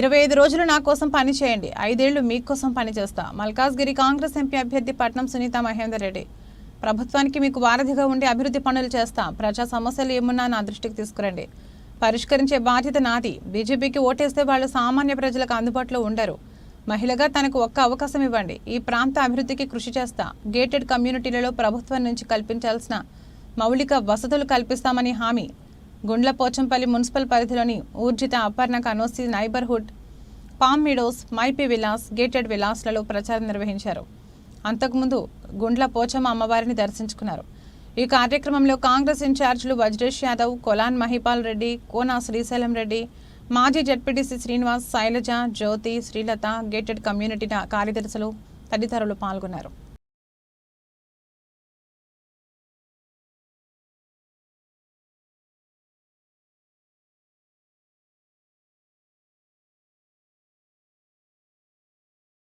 ఇరవై ఐదు రోజులు నా కోసం పని చేయండి. ఐదేళ్ళు మీకోసం పనిచేస్తా మల్కాజ్గిరి కాంగ్రెస్ ఎంపీ అభ్యర్థి పట్నం సునీత మహేందర్ రెడ్డి. ప్రభుత్వానికి మీకు వారధిగా ఉండి అభివృద్ధి పనులు చేస్తా. ప్రజా సమస్యలు ఏమున్నా నా దృష్టికి తీసుకురండి. పరిష్కరించే బాధ్యత నాది. బీజేపీకి ఓటేస్తే వాళ్ళు సామాన్య ప్రజలకు అందుబాటులో ఉండరు. మహిళగా తనకు ఒక్క అవకాశం ఇవ్వండి. ఈ ప్రాంత అభివృద్ధికి కృషి చేస్తా. గేటెడ్ కమ్యూనిటీలలో ప్రభుత్వం నుంచి కల్పించాల్సిన మౌలిక వసతులు కల్పిస్తామని హామీ. గుండ్ల పోచంపల్లి మున్సిపల్ పరిధిలోని ఊర్జిత అపర్ణ కనోసి నైబర్హుడ్ పామ్ మిడోస్ మైపీ విలాస్ గేటెడ్ విలాస్లలో ప్రచారం నిర్వహించారు. అంతకుముందు గుండ్ల పోచమ్మ అమ్మవారిని దర్శించుకున్నారు. ఈ కార్యక్రమంలో కాంగ్రెస్ ఇన్ఛార్జీలు వజ్రేష్ యాదవ్ కొలాన్ మహిపాల్ రెడ్డి కోనా శ్రీశైలం రెడ్డి మాజీ ZPTC Srinivas Shailaja Jyothi Srilatha gated community కార్యదర్శులు తదితరులు పాల్గొన్నారు.